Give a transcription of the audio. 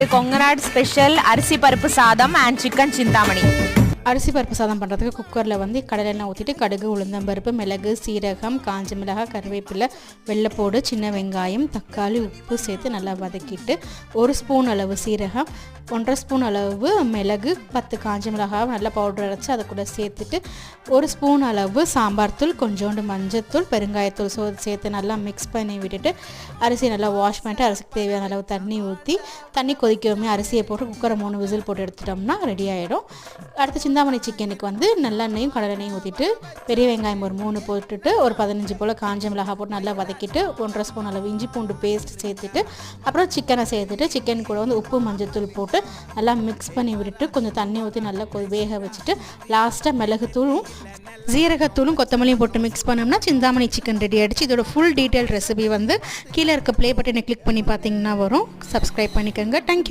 Konganadu special அரிசி பருப்பு சாதம் அண்ட் சிக்கன் சிந்தாமணி. அரிசி பருப்பு சாதம் பண்ணுறதுக்கு குக்கரில் வந்து கடலெண்ணெய் ஊற்றிட்டு கடுகு உளுந்தம்பருப்பு மிளகு சீரகம் காஞ்ச மிளகாய் கருவேப்பிலை வெள்ளைப்பூடு சின்ன வெங்காயம் தக்காளி உப்பு சேர்த்து நல்லா வதக்கிட்டு ஒரு ஸ்பூன் அளவு சீரகம் ஒன்றரை ஸ்பூன் அளவு மிளகு பத்து காஞ்ச மிளகாய் நல்லா பவுடர் அரைச்சி அதை கூட சேர்த்துட்டு ஒரு ஸ்பூன் அளவு சாம்பார் தூள் கொஞ்சோண்டு மஞ்சத்தூள் பெருங்காயத்தூள் சோ சேர்த்து நல்லா மிக்ஸ் பண்ணி விட்டுட்டு அரிசி நல்லா வாஷ் பண்ணிட்டு அரிசிக்கு தேவையான அளவு தண்ணி ஊற்றி தண்ணி கொதிக்கவுமே அரிசியை போட்டு குக்கரை மூணு விசில் போட்டு எடுத்துட்டோம்னா ரெடி ஆகிடும் அடுத்து சிந்தாமணி சிக்கனுக்கு வந்து நல்லெண்ணெயும் கடலெண்ணையும் ஊற்றிட்டு பெரிய வெங்காயம் ஒரு மூணு போட்டுட்டு ஒரு பதினஞ்சு போல் காஞ்ச மிளகாய் போட்டு நல்லா வதக்கிட்டு ஒன்றரை ஸ்பூன் அளவு இஞ்சி பூண்டு பேஸ்ட் சேர்த்துட்டு அப்புறம் சிக்கனை சேர்த்துட்டு சிக்கன் கூட வந்து உப்பு மஞ்சத்தூள் போட்டு நல்லா மிக்ஸ் பண்ணி விட்டுட்டு கொஞ்சம் தண்ணி ஊற்றி நல்லா கொ- வேக வச்சுட்டு லாஸ்ட்டாக மிளகுத்தூளும் ஜீரகத்தூளும் கொத்தமல்லியும் போட்டு மிக்ஸ் பண்ணோம்னா சிந்தாமணி சிக்கன் ரெடி ஆகிடுச்சு இதோட ஃபுல் டீட்டெயில் ரெசிபி வந்து கீழே இருக்க ப்ளே பட்டனை கிளிக் பண்ணி பார்த்தீங்கன்னா வரும். சப்ஸ்கிரைப் பண்ணிக்கோங்க. தேங்க்யூ